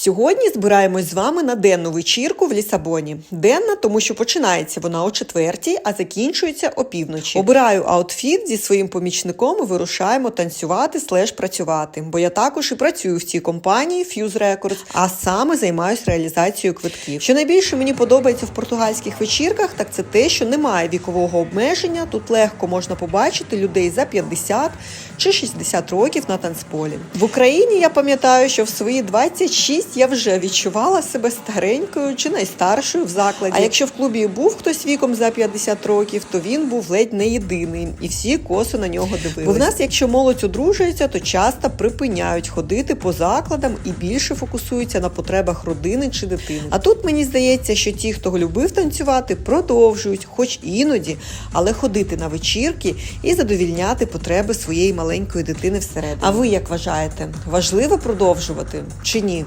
Сьогодні збираємось з вами на денну вечірку в Лісабоні. Денна, тому що починається вона о четвертій, а закінчується опівночі. Обираю аутфіт зі своїм помічником і вирушаємо танцювати слеш працювати. Бо я також і працюю в цій компанії Fuse Records, а саме займаюся реалізацією квитків. Що найбільше мені подобається в португальських вечірках, так це те, що немає вікового обмеження. Тут легко можна побачити людей за 50 чи 60 років на танцполі. В Україні я пам'ятаю, що в свої 26 я вже відчувала себе старенькою чи найстаршою в закладі. А якщо в клубі був хтось віком за 50 років, то він був ледь не єдиний, і всі косо на нього дивилися. Бо в нас, якщо молодь одружується, то часто припиняють ходити по закладам і більше фокусуються на потребах родини чи дитини. А тут мені здається, що ті, хто любив танцювати, продовжують, хоч іноді, але ходити на вечірки і задовільняти потреби своєї маленької дитини всередині. А ви як вважаєте, важливо продовжувати чи ні?